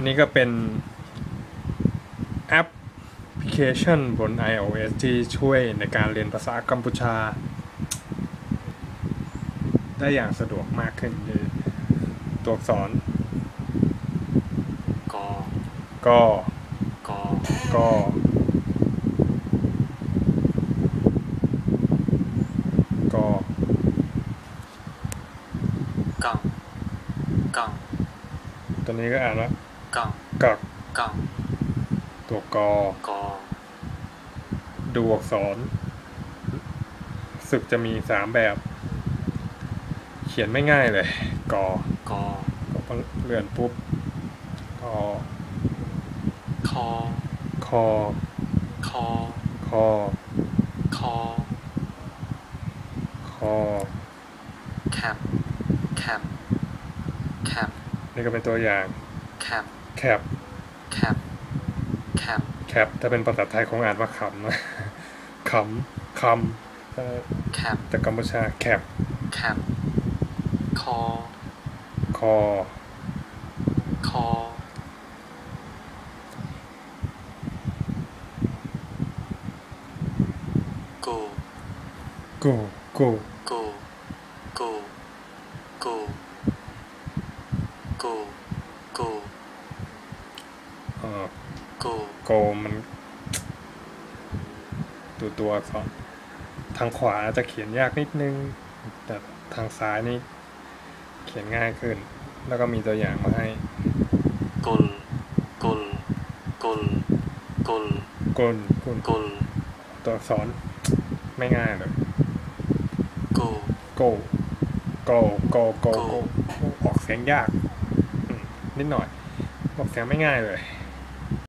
อันนี้ก็เป็นแอปพลิเคชันบน iOS ที่ช่วยในการเรียนภาษากัมพูชา ได้อย่างสะดวกมากขึ้นคือตัวอักษรกอก็กอก็ก็กังกังตัวนี้ก็อ่านว่า กังกักกังตัวกอกอดูอักษรสึกจะมีสามแบบ เขียนไม่ง่ายเลยกอกอก็เลื่อนปุ๊บกอคอคอคอคอคอคอแคปแคปแคปนี่ก็เป็นตัวอย่างแคป แคปแคปแคปแคปถ้าเป็นภาษาไทยคงอ่านว่าขำนะขำคำถ้าแคปแต่กัมพูชาแคปแคปคอ คอ คอกูกูกูกูกูกูกูกู เอ่อกูโกมันดูตัวอักษรทางขวาจะเขียนยากนิดนึง แต่ทางซ้ายนี่ เขียนง่ายขึ้น แล้วก็มีตัวอย่างมาให้กุลกุลกุลกุลกุนกุนกุลตัวอักษรไม่ง่ายเลยกูโกโกโกโกโกออกเสียงยากอืมนิดหน่อย ออกเสียงไม่ง่ายเลย